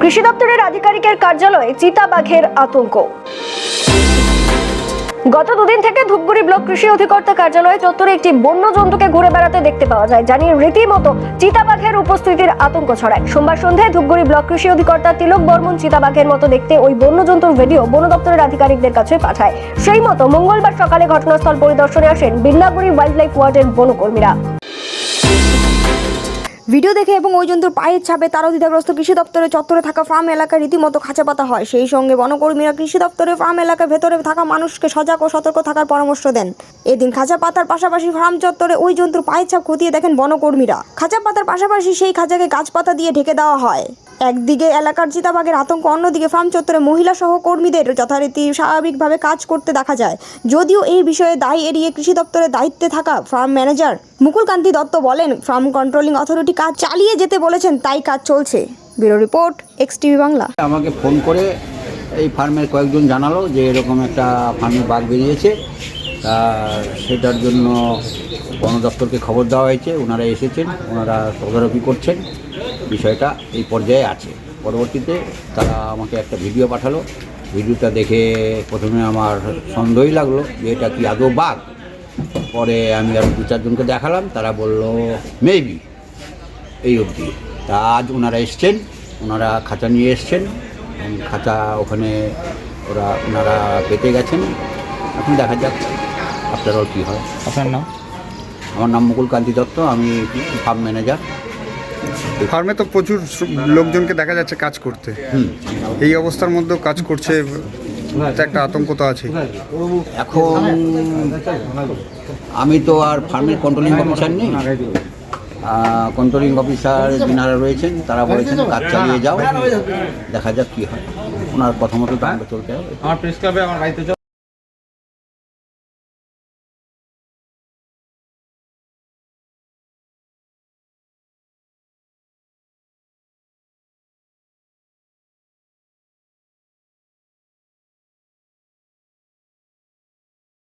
কৃষি দপ্তরের আধিকারিকের কার্যালয়ে চিতাবাঘের আতঙ্ক। গত দুদিন থেকে ধূপগুড়ি ব্লক কৃষি অধিকর্তা কার্যালয়ে চত্বরে একটি বন্য জন্তুকে ঘুরে বেড়াতে দেখতে পাওয়া যায় জানিয়ে রীতিমতো চিতাবাঘের উপস্থিতির আতঙ্ক ছড়ায়। সোমবার সন্ধ্যায় ধূপগুড়ি ব্লক কৃষি অধিকর্তা তিলক বর্মন চিতাবাঘের মতো দেখতে ওই বন্য জন্তুর ভিডিও বন দপ্তরের আধিকারিকদের কাছে পাঠায়। সেই মতো মঙ্গলবার সকালে ঘটনাস্থল পরিদর্শনে আসেন বিল্লাগুড়ি ওয়াইল্ড লাইফ ওয়ার্ডের বনকর্মীরা। ভিডিও দেখে এবং ওই জন্তুর পায়ের ছাপে তারদিদাগ্রস্ত কৃষি দপ্তরের চত্বরে থাকা ফার্ম এলাকা রীতিমতো খাঁচা পাতা হয়। সেই সঙ্গে বনকর্মীরা কৃষি দপ্তরের ফার্ম এলাকার ভেতরে থাকা মানুষকে সজাগ ও সতর্ক থাকার পরামর্শ দেন। এদিন খাঁচা পাতার পাশাপাশি ফার্ম চত্বরে ওই জন্তুর পায়ের ছাপ খতিয়ে দেখেন বনকর্মীরা। খাঁচা পাতার পাশাপাশি সেই খাঁচাকে গাছপাতা দিয়ে ঢেকে দেওয়া হয়। একদিকে এলাকার চিতাবাঘের আতঙ্ক, অন্যদিকে ফার্ম চত্বরে মহিলা কর্মীদের যথারীতি স্বাভাবিকভাবে কাজ করতে দেখা যায়। যদিও এই বিষয়ে দায় এড়িয়ে কৃষি দপ্তরের দায়িত্বে থাকা ফার্ম ম্যানেজার মুকুলকান্তি দত্ত বলেন, ফার্ম কন্ট্রোলিং অথরিটি কাজ চালিয়ে যেতে বলেছেন, তাই কাজ চলছে। Bureau report X TV Bangla. আমাকে ফোন করে এই ফার্মের কয়েকজন জানালো যে এরকম একটা ফার্মে বাঘ বেরিয়েছে। তা সেটার জন্য বন দপ্তরকে খবর দেওয়া হয়েছে। ওনারা এসেছেন, ওনারা তদারকি করছেন। বিষয়টা এই পর্যায়ে আছে। পরবর্তীতে তারা আমাকে একটা ভিডিও পাঠালো। ভিডিওটা দেখে প্রথমে আমার সন্দেহই লাগল যে এটা কি আদৌ বাঘ? পরে আমি আরও দু চারজনকে দেখালাম, তারা বলল মেবি এই অবধি। তা আজ ওনারা এসছেন, ওনারা খাঁচা নিয়ে এসছেন। খাঁচা ওখানে ওরা, ওনারা পেতে গেছেন। এখন দেখা যাক। অল কী হয়? আপনার নাম? আমার নাম মুকুল কান্তি দত্ত আমি ফার্ম ম্যানেজার। ফার্মে তো প্রচুর লোকজনকে দেখা যাচ্ছে কাজ করতে। হুম। এই অবস্থার মধ্যেও কাজ করছে একটা আতঙ্ক তো আছে এখন আমি তো আর ফার্মের কন্ট্রোলিং অফিসার নেই। কন্ট্রোলিং অফিসার যিনারা রয়েছেন তারা বলেছেন কাজ চালিয়ে যাও। দেখা যাক কী হয়। ওনার কথা মতো চলতে হবে। আমার প্রেস ক্লাবে আমার বাড়িতে